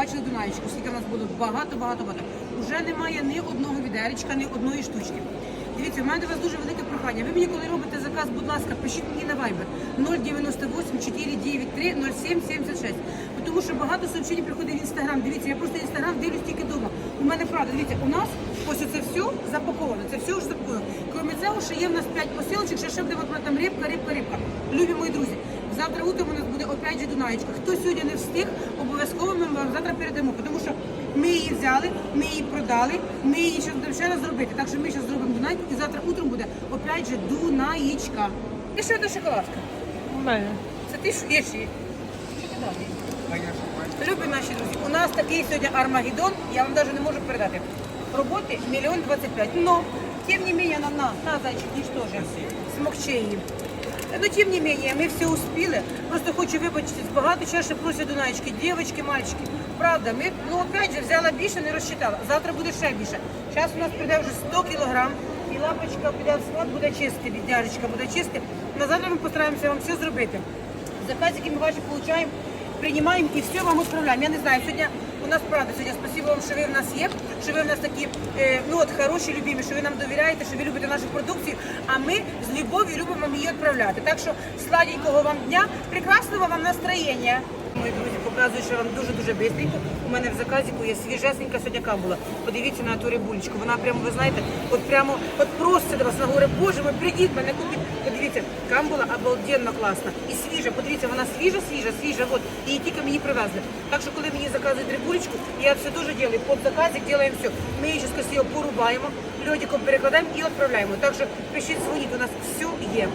бачили Дунаєчку, скільки в нас було багато, багато, багато. Уже немає ні одного відеречка, ні одної штучки. Дивіться, у мене до вас дуже велике прохання. Ви мені, коли робите заказ, будь ласка, пишіть мені на Viber 098 493 0776. Тому що багато сообщень приходить в інстаграм. Дивіться, я просто інстаграм дивлюсь тільки вдома. У мене правда, дивіться, у нас ось це все запаковано. Це все вже запаковано. Крім цього, ще є в нас 5 посилочок, ще ще буде от там рибка, рибка, рибка. Любі мої друзі. Завтра утром у нас буде опять же Дунаєчка. Хто сьогодні не встиг, обов'язково ми вам завтра передамо, тому що ми її взяли, ми її продали, ми її ще будемо ще раз зробити. Так що ми зараз зробимо Дунайку і завтра утром буде опять же Дунаєчка. І що це шоколадка? У мене. Це ти шуєш її? Що ти далі? Любі наші друзі, у нас такий сьогодні Армагеддон, я вам навіть не можу передати. Роботи мільйон двадцять п'ять. Но, тем не менее, на, на, на, зайчик, нічтоже, смокче її. Ну, тем не менее, ми все успіли. Просто хочу вибачитись, багато чаще просять Дунаєчки, дівчатки, мальчики. Правда, ми, ну, опять же, взяла більше, не розчитала. Завтра буде ще більше. Зараз у нас прийде вже 100 кілограм, і лапочка піде в склад, буде чисти, бідняжечка буде чисти. На завтра ми постараємося вам все зробити. Заказики ми ваші получаємо, приймаємо і все вам відправляємо. Я не знаю, сьогодні у нас правда, сьогодні спасибо вам, що ви в нас є, що ви в нас такі е, ну, от, хороші, любимі, що ви нам довіряєте, що ви любите нашу продукцію, а ми з любов'ю любимо її відправляти. Так що сладенького вам дня, прекрасного вам настроєння. Мої друзі, показую, що вам дуже-дуже бистренько. У мене в заказіку є свіжесенька сьогодні камбула. Подивіться на ту рибулечку. Вона прямо, ви знаєте, от прямо от проситься до вас. Вона говорить, боже мой, прийдіть мене купіть. Подивіться, камбула обалденно класна. І свіжа, подивіться, вона свіжа, свіжа, свіжа. От, її тільки мені привезли. Так що, коли мені заказують рибулечку, я все дуже роблю. Под заказик робимо все. Ми її зараз порубаємо, льодиком перекладаємо і відправляємо. Так що пишіть, дзвоніть, у нас все є.